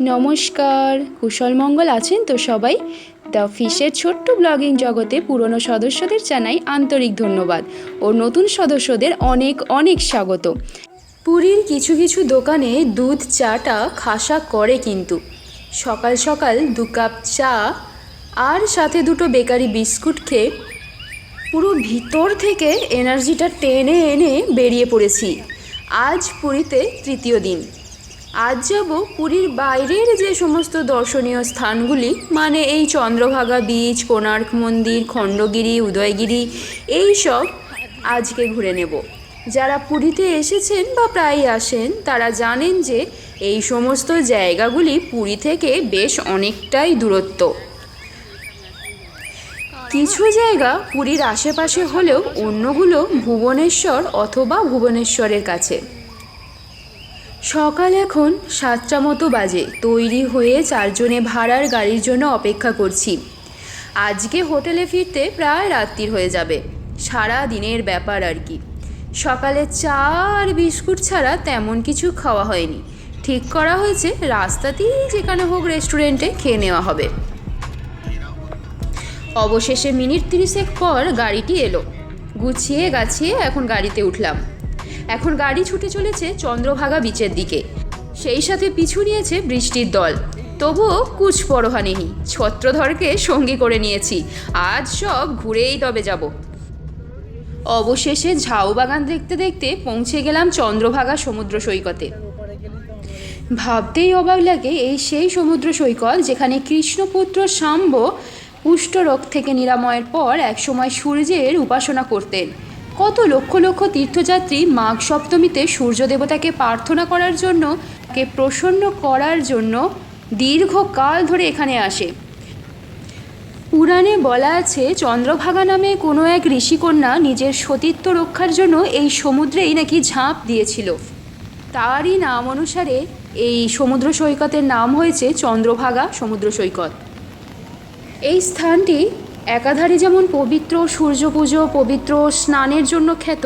নমস্কার। কুশল মঙ্গল আছেন তো সবাই? দ্য ফিশের ছোট্ট ব্লগিং জগতে পুরনো সদস্যদের জানাই আন্তরিক ধন্যবাদ ও নতুন সদস্যদের অনেক অনেক স্বাগত। পুরীর কিছু কিছু দোকানে দুধ, চাটা খাসা করে কিন্তু। সকাল সকাল দু কাপ চা আর সাথে দুটো বেকারি বিস্কুট খেয়ে পুরো ভিতর থেকে এনার্জিটা টেনে এনে বেরিয়ে পড়েছি। আজ পুরীতে তৃতীয় দিন। আজ যাব পুরীর বাইরের যে সমস্ত দর্শনীয় স্থানগুলি মানে এই চন্দ্রভাগা বীচ, কোণার্ক মন্দির, খণ্ডগিরি, উদয়গিরি, এই সব আজকে ঘুরে নেব। যারা পুরীতে এসেছেন বা প্রায় আসেন, তারা জানেন যে এই সমস্ত জায়গাগুলি পুরী থেকে বেশ অনেকটাই দূরত্ব। কিছু জায়গা পুরীর আশেপাশে হলেও অন্যগুলো ভুবনেশ্বর অথবা ভুবনেশ্বরের কাছে। সকাল এখন সাতটা মতো বাজে। তৈরি হয়ে চারজনে ভাড়ার গাড়ির জন্য অপেক্ষা করছি। আজকে হোটেলে ফিরতে প্রায় রাত্রির হয়ে যাবে। সারা দিনের ব্যাপার আর কি। সকালে চা আর বিস্কুট ছাড়া তেমন কিছু খাওয়া হয়নি। ঠিক করা হয়েছে, রাস্তাতেই যেখানে হোক রেস্টুরেন্টে খেয়ে নেওয়া হবে। অবশেষে মিনিট তিরিশেক পর গাড়িটি এলো। গুছিয়ে গাছিয়ে এখন গাড়িতে উঠলাম। এখন গাড়ি ছুটে চলেছে চন্দ্রভাগা বিচের দিকে। সেই সাথে পিছু নিয়েছে বৃষ্টির দল। তবুও কুচ পরোহা নেই। ছত্রধরকে সঙ্গী করে নিয়েছি। আজ সব ঘুরেই তবে যাব। অবশেষে ঝাউ বাগান দেখতে দেখতে পৌঁছে গেলাম চন্দ্রভাগা সমুদ্র সৈকতে। ভাবতেই অবাক লাগে এই সেই সমুদ্র সৈকত যেখানে কৃষ্ণপুত্র শাম্ব কুষ্ঠরোগ থেকে নিরাময়ের পর একসময় সূর্যের উপাসনা করতেন। কত লক্ষ লক্ষ তীর্থযাত্রী মাঘ সপ্তমীতে সূর্য দেবতাকে প্রার্থনা করার জন্য কে প্রসন্ন করার জন্য দীর্ঘকাল ধরে এখানে আসে। পুরাণে বলা আছে, চন্দ্রভাগা নামে কোনো এক ঋষিকন্যা নিজের সতীত্ব রক্ষার জন্য এই সমুদ্রেই নাকি ঝাঁপ দিয়েছিল। তারই নাম অনুসারে এই সমুদ্র সৈকতের নাম হয়েছে চন্দ্রভাগা সমুদ্র সৈকত। এই স্থানটি একাধারে যেমন পবিত্র সূর্য পুজো পবিত্র স্নানের জন্য খ্যাত,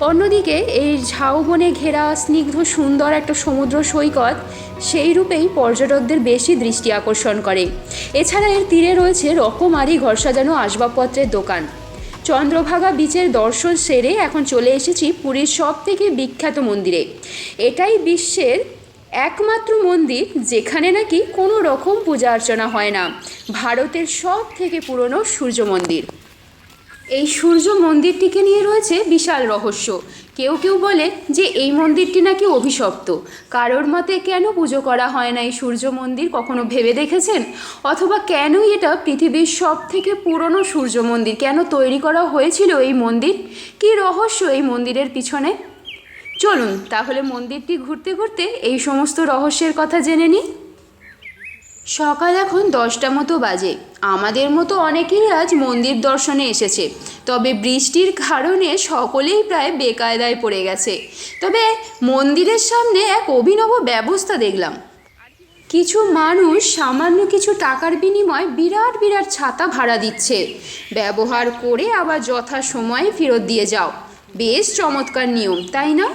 অন্যদিকে এই ঝাউবনে ঘেরা, স্নিগ্ধ, সুন্দর একটা সমুদ্র সৈকত, সেই রূপেই পর্যটকদের বেশি দৃষ্টি আকর্ষণ করে। এছাড়া এর তীরে রয়েছে রকমারি ঘর সাজানো আসবাবপত্রের দোকান। চন্দ্রভাগা বিচের দর্শন সেরে এখন চলে এসেছি পুরীর সব থেকে বিখ্যাত মন্দিরে। এটাই বিশ্বের একমাত্র মন্দির যেখানে নাকি কোনো রকম পূজা অর্চনা হয় না। ভারতের সব থেকে পুরনো সূর্য মন্দির। এই সূর্য মন্দিরটিকে নিয়ে রয়েছে বিশাল রহস্য। কেউ কেউ বলে যে এই মন্দিরটি নাকি অভিশপ্ত। কারোর মতে কেন পুজো করা হয় না এই সূর্য মন্দির, কখনো ভেবে দেখেছেন? অথবা কেনই এটা পৃথিবীর সব থেকে পুরনো সূর্য মন্দির? কেন তৈরি করা হয়েছিল এই মন্দির? কী রহস্য এই মন্দিরের পিছনে? চলুন, তাহলে মন্দিরটি ঘুরতে ঘুরতে এই সমস্ত রহস্যের কথা জেনে নিই। সকাল এখন দশটা মতো বাজে। আমাদের মতো অনেকেই আজ মন্দির দর্শনে এসেছে। তবে বৃষ্টির কারণে সকলেই প্রায় বেকায়দায় পড়ে গেছে। তবে মন্দিরের সামনে এক অভিনব ব্যবস্থা দেখলাম। কিছু মানুষ সামান্য কিছু টাকার বিনিময়ে বিরাট বিরাট ছাতা ভাড়া দিচ্ছে। ব্যবহার করে আবার যথা সময়ে ফেরত দিয়ে যাও। বেশ চমৎকার নিয়ম, তাই না?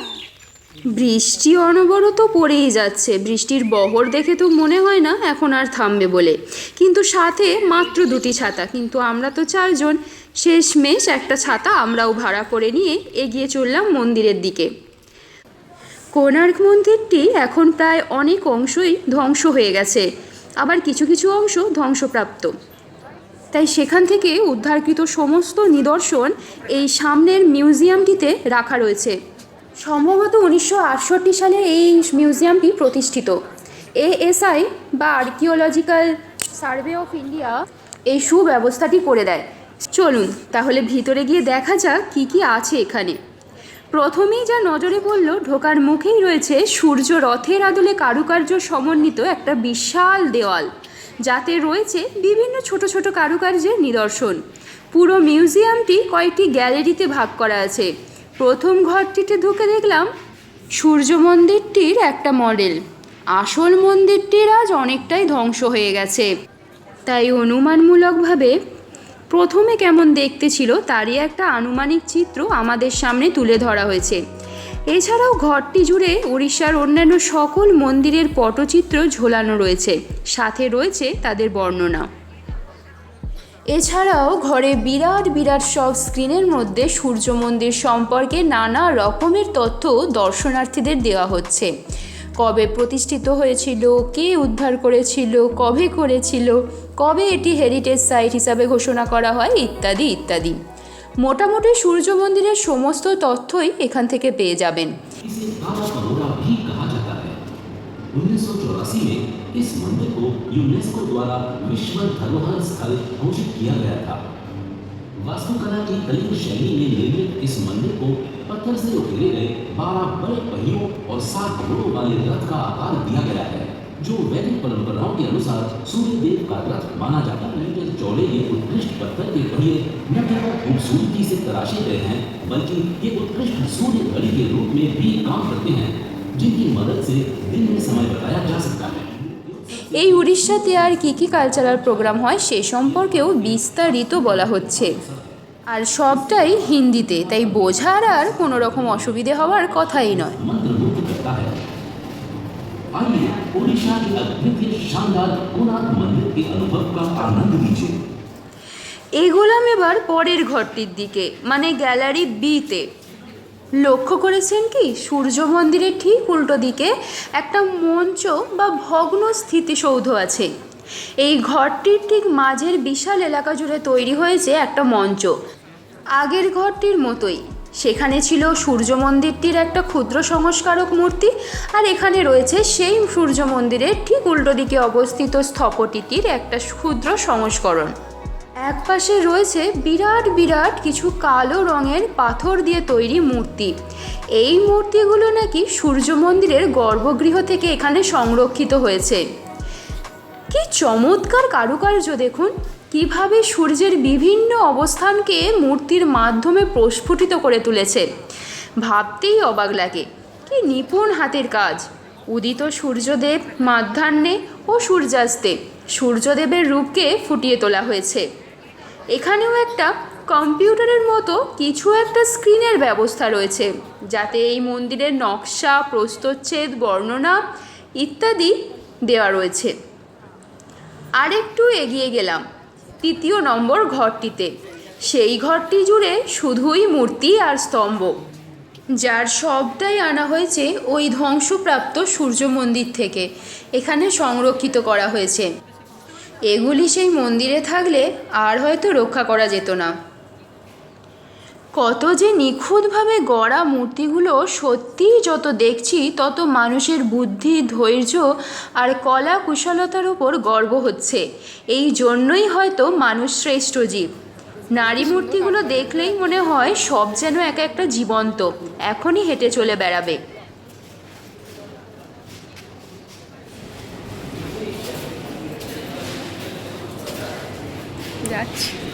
বৃষ্টি অনবরত পড়েই যাচ্ছে। বৃষ্টির বহর দেখে তো মনে হয় না এখন আর থামবে বলে। কিন্তু সাথে মাত্র দুটি ছাতা, কিন্তু আমরা তো চারজন। শেষমেশ একটা ছাতা আমরাও ভাড়া করে নিয়ে এগিয়ে চললাম মন্দিরের দিকে। কোণার্ক মন্দিরটি এখন প্রায় অনেক অংশই ধ্বংস হয়ে গেছে। আবার কিছু কিছু অংশ ধ্বংসপ্রাপ্ত। তাই সেখান থেকে উদ্ধারকৃত সমস্ত নিদর্শন এই সামনের মিউজিয়ামটিতে রাখা রয়েছে। সম্ভবত উনিশশো আটষট্টি সালে এই মিউজিয়ামটি প্রতিষ্ঠিত। এএসআই বা আর্কিওলজিক্যাল সার্ভে অফ ইন্ডিয়া এই সুব্যবস্থাটি করে দেয়। চলুন তাহলে ভিতরে গিয়ে দেখা যাক কী কী আছে এখানে। প্রথমেই যা নজরে পড়ল, ঢোকার মুখেই রয়েছে সূর্য রথের আদলে কারুকার্য সমন্বিত একটা বিশাল দেওয়াল। যাতে রয়েছে বিভিন্ন ছোট ছোট কারুকার্যের নিদর্শন। পুরো মিউজিয়ামটি কয়েকটি গ্যালারিতে ভাগ করা আছে। প্রথম ঘরটিতে ঢুকে দেখলাম সূর্য মন্দিরটির একটা মডেল। আসল মন্দিরটির আজ অনেকটাই ধ্বংস হয়ে গেছে। তাই অনুমানমূলকভাবে প্রথমে কেমন দেখতে ছিল তারই একটা আনুমানিক চিত্র আমাদের সামনে তুলে ধরা হয়েছে। এছাড়াও ঘরটি জুড়ে উড়িষ্যার অন্যান্য সকল মন্দিরের পটচিত্র ঝোলানো রয়েছে। সাথে রয়েছে তাদের বর্ণনা। এছাড়াও ঘরে বিরাট বিরাট সব স্ক্রিনের মধ্যে সূর্য মন্দির সম্পর্কে নানা রকমের তথ্য দর্শনার্থীদের দেওয়া হচ্ছে। কবে প্রতিষ্ঠিত হয়েছিল, কে উদ্ধার করেছিল, কবে করেছিল, কবে এটি হেরিটেজ সাইট হিসাবে ঘোষণা করা হয়, ইত্যাদি ইত্যাদি। মোটামুটি সূর্য মন্দিরের সমস্ত তথ্যই এখান থেকে পেয়ে যাবেন इसे काला करोड़ा भी कहा जाता है उन्नीस में इस मंदिर को यूनेस्को द्वारा विश्व धरोहर स्थल घोषित किया गया था वास्तुकला की कलिंग शैली में निर्मित इस मंदिर को पत्थर से उकेरे गए बारह बड़े पहियों और सात घोड़ों वाले रथ का आकार दिया गया है जो वैदिक परंपराओं के अनुसार सूर्य देव का रथ माना जाता है मीटर चौड़े ये उत्कृष्ट पत्थर के पहिए न केवल खूबसूरती से तराशे गए हैं बल्कि ये उत्कृष्ट सूर्य घड़ी के रूप में भी काम करते हैं जिनकी मदद से दिन में समय बताया जा सकता है এই উড়িষ্যাতে আর কী কী কালচারাল প্রোগ্রাম হয় সে সম্পর্কেও বিস্তারিত বলা হচ্ছে আর সবটাই হিন্দিতে তাই বোঝার আর কোনো রকম অসুবিধে হওয়ার কথাই নয় मंत्रमुग्ध करता है आइए ओडिशा के अद्वितीय शानदार कोणार्क मंदिर के अनुभव का आनंद लीजिए এগোলাম এবার পরের ঘরটির দিকে মানে গ্যালারি বিতে লক্ষ্য করেছেন কি সূর্য মন্দিরের ঠিক উল্টো দিকে একটা মঞ্চ বা ভগ্ন স্থিতিসৌধ আছে এই ঘরটির ঠিক মাঝের বিশাল এলাকা জুড়ে তৈরি হয়েছে একটা মঞ্চ আগের ঘরটির মতোই সেখানে ছিল সূর্য মন্দিরটির একটা ক্ষুদ্র সংস্কারক মূর্তি, আর এখানে রয়েছে সেই সূর্য মন্দিরের ঠিক উল্টো দিকে অবস্থিত স্থপতিটির একটা ক্ষুদ্র সংস্করণ। এক পাশে রয়েছে বিরাট বিরাট কিছু কালো রঙের পাথর দিয়ে তৈরি মূর্তি। এই মূর্তিগুলো নাকি সূর্য মন্দিরের গর্ভগৃহ থেকে এখানে সংরক্ষিত হয়েছে। কি চমৎকার কারুকার্য দেখুন! কীভাবে সূর্যের বিভিন্ন অবস্থানকে মূর্তির মাধ্যমে প্রস্ফুটিত করে তুলেছে? ভাবতেই অবাক লাগে। কি নিপুণ হাতের কাজ। উদিত সূর্যদেব মাধ্যাহ্নে ও সূর্যাস্তে সূর্যদেবের রূপকে ফুটিয়ে তোলা হয়েছে। এখানেও একটা কম্পিউটারের মতো কিছু একটা স্ক্রিনের ব্যবস্থা রয়েছে, যাতে এই মন্দিরের নকশা, প্রস্তচ্ছেদ, বর্ণনা ইত্যাদি দেওয়া রয়েছে। আরেকটু এগিয়ে গেলাম। তৃতীয় নম্বর ঘরটিতে। সেই ঘরটি জুড়ে শুধুই মূর্তি আর স্তম্ভ। যার সবটাই আনা হয়েছে ওই ধ্বংসপ্রাপ্ত সূর্য মন্দির থেকে, এখানে সংরক্ষিত করা হয়েছে। এগুলি সেই মন্দিরে থাকলে আর হয়তো রক্ষা করা যেত না। কত যে নিখুঁতভাবে গড়া মূর্তিগুলো সত্যিই যত দেখছি, তত মানুষের বুদ্ধি, ধৈর্য আর কলা কুশলতার উপর গর্ব হচ্ছে। এই জন্যই হয়তো মানুষ শ্রেষ্ঠ জীব। নারী মূর্তিগুলো দেখলেই মনে হয় সব যেন এক একটা জীবন্ত। এখনই হেঁটে চলে বেড়াবে। যাচ্ছি।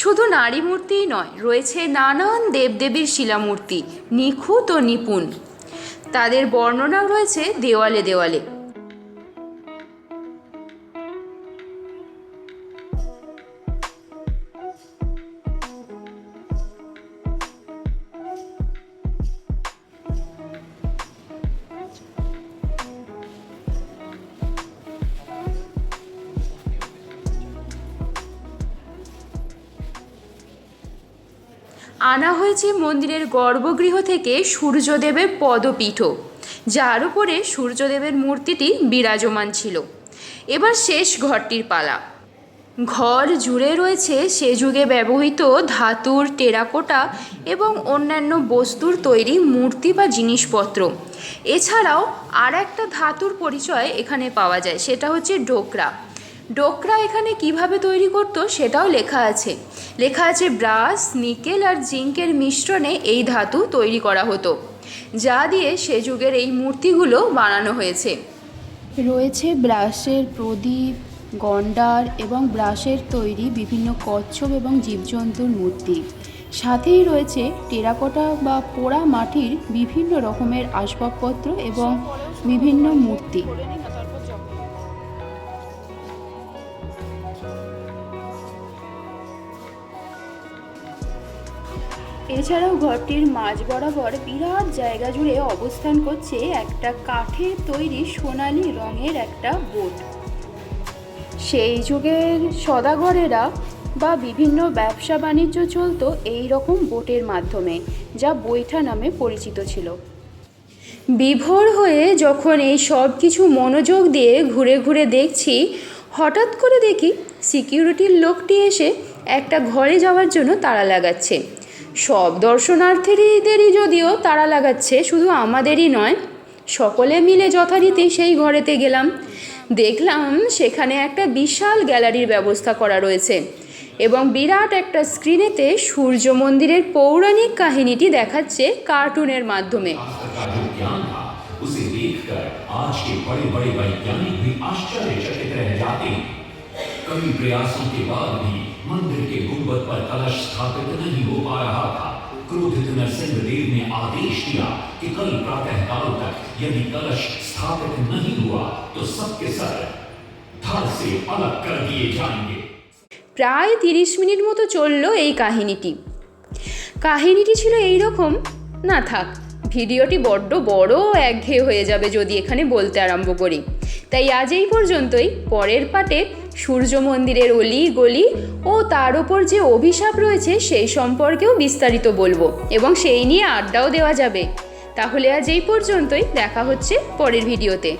শুধু নারী মূর্তিই নয়, রয়েছে নানান দেবদেবীর শিলামূর্তি, নিখুঁত ও নিপুণ। তাদের বর্ণনাও রয়েছে দেওয়ালে দেওয়ালে। আনা হয়েছে মন্দিরের গর্ভগৃহ থেকে সূর্যদেবের পদপীঠ। যার উপরে সূর্যদেবের মূর্তিটি বিরাজমান ছিল। এবার শেষ ঘরটির পালা। ঘর জুড়ে রয়েছে সে যুগে ব্যবহৃত ধাতুর টেরাকোটা এবং অন্যান্য বস্তুর তৈরি মূর্তি বা জিনিসপত্র। এছাড়াও আর একটা ধাতুর পরিচয় এখানে পাওয়া যায়, সেটা হচ্ছে ডোকরা। ডোকরা এখানে কীভাবে তৈরি করতো সেটাও লেখা আছে। লেখা আছে ব্রাস, নিকেল আর জিঙ্কের মিশ্রণে এই ধাতু তৈরি করা হতো, যা দিয়ে সে যুগের এই মূর্তিগুলো বানানো হয়েছে। রয়েছে ব্রাশের প্রদীপ, গন্ডার এবং ব্রাশের তৈরি বিভিন্ন কচ্ছপ এবং জীবজন্তুর মূর্তি। সাথেই রয়েছে টেরাকোটা বা পোড়া মাটির বিভিন্ন রকমের আসবাবপত্র এবং বিভিন্ন মূর্তি। এছাড়াও ঘরটির মাঝ বরাবর বিরাট জায়গা জুড়ে অবস্থান করছে একটা কাঠের তৈরি সোনালি রঙের একটা বোট সেই যুগের সদাগরেরা বা বিভিন্ন ব্যবসা বাণিজ্য চলতো এই রকম বোটের মাধ্যমে, যা বৈঠা নামে পরিচিত ছিল। বিভোর হয়ে যখন এই সব কিছু মনোযোগ দিয়ে ঘুরে ঘুরে দেখছি হঠাৎ করে দেখি সিকিউরিটির লোকটি এসে একটা ঘরে যাওয়ার জন্য তাড়া লাগাচ্ছে সব দর্শনার্থীদেরই যদিও তাড়া লাগাচ্ছে শুধু আমাদেরই নয় সকলে মিলে যথারীতি সেই ঘরেতে গেলাম দেখলাম সেখানে একটা বিশাল গ্যালারির ব্যবস্থা করা রয়েছে এবং বিরাট একটা স্ক্রিনেতে সূর্য মন্দিরের পৌরাণিক কাহিনীটি দেখাচ্ছে কার্টুনের মাধ্যমে का जो ज्ञान था उसे देखकर आज के बड़े बड़े वैज्ञानिक भी आश्चर्यचकित रह जाते हैं कई प्रयासों के बाद भी मंदिर के गुंबद पर कलश स्थापित नहीं हो पा रहा था क्रोधित नरसिंह देव ने आदेश दिया कि कल प्रातः काल तक यदि कलश स्थापित नहीं हुआ तो सबके सर धड़ से अलग कर दिए जाएंगे প্রায় তিরিশ মিনিট মতো চলল এই কাহিনীটি কাহিনীটি ছিল এই রকম না থাক ভিডিওটি বড্ড বড় ও একঘেয়ে হয়ে যাবে যদি এখানে বলতে আরম্ভ করি তাই আজ এই পর্যন্তই পরের পাটে সূর্য মন্দিরের অলি, গলি ও তার ওপর যে অভিশাপ রয়েছে সেই সম্পর্কেও বিস্তারিত বলব এবং সেই নিয়ে আড্ডাও দেওয়া যাবে। তাহলে আজ এই পর্যন্তই, দেখা হচ্ছে পরের ভিডিওতে।